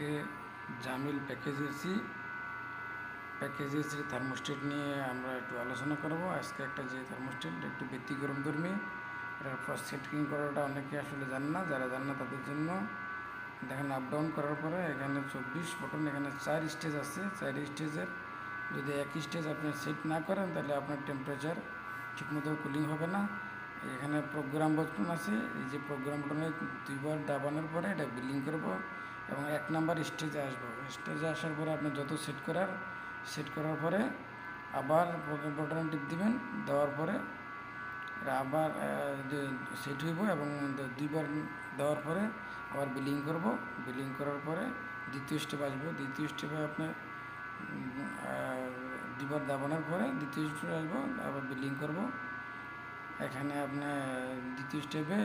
আজকে জামিল প্যাকেজেসি প্যাকেজেসির থার্মোস্টেট নিয়ে আমরা একটু আলোচনা করব। আজকে একটা যে থার্মোস্টেট একটু ব্যতিক্রম কর্মী এটার ফার্স্ট সেটিং করাটা অনেকে আসলে জানে না, যারা জানে না তাদের জন্য। দেখেন আপ ডাউন করার পরে এখানে চব্বিশ বটন এখানে চার স্টেজ আছে। চার স্টেজের যদি এক স্টেজ আপনি সেট না করেন, তাহলে আপনার টেম্পারেচার ঠিকমতো কুলিং হবে না। এখানে প্রোগ্রাম বটন আছে। এই যে প্রোগ্রাম বটনে দুইবার দাবানোর পরে এটা বিলিং করব। এবং এক নাম্বার স্টেজে আসব। স্টেজে আসার পরে আপনি যত সেট করার সেট করার পরে আবার বটন টিপ দিবেন, দেওয়ার পরে আবার সেট হইব এবং দুইবার দেওয়ার পরে আবার বিলিং করব। বিলিং করার পরে দ্বিতীয় স্টেপ আসবে। দ্বিতীয় স্টেপে আপনার দুবার দাবানোর পরে দ্বিতীয় স্টেপে আসব, আবার বিলিং করব। এখানে আপনি দ্বিতীয় স্টেপে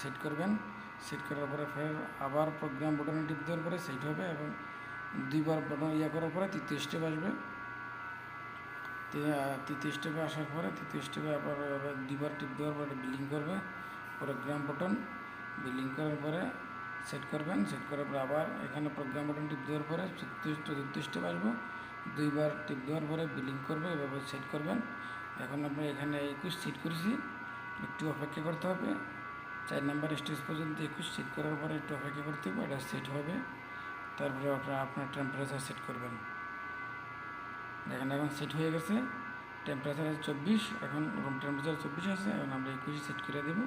সেট করবেন। সেট করার পরে ফের আবার প্রোগ্রাম বটনে টিপ দেওয়ার পরে সেট হবে এবং দুইবার বটন ইয়ে করার পরে তৃতীয় স্টেপ আসবে। তৃতীয় স্টেপে আসার পরে তৃতীয় স্টেপে আবার দুইবার টিপ দেওয়ার পরে বিলিং করবে। প্রোগ্রাম বটন বিলিং করার পরে সেট করবেন। সেট করার পরে আবার এখানে প্রোগ্রাম বটন টিপ দেওয়ার পরে চতুর্থ স্টেপ আসব। দুইবার টিপ দেওয়ার পরে বিলিং করবে, এভাবে সেট করবেন। এখন আমরা এখানে একুশ সেট করেছি। একটু অপেক্ষা করতে হবে। চার নাম্বার স্টেজ পর্যন্ত একুশ সেট করার পরে একটু অপেক্ষা করতে হবে? এটা সেট হবে। তারপরে আপনার আপনার টেম্পারেচার সেট করবেন। দেখেন, এখন সেট হয়ে গেছে। টেম্পারেচার চব্বিশ, এখন রুম টেম্পারেচার চব্বিশ আছে, এখন আমরা একুশে সেট করে দেবো।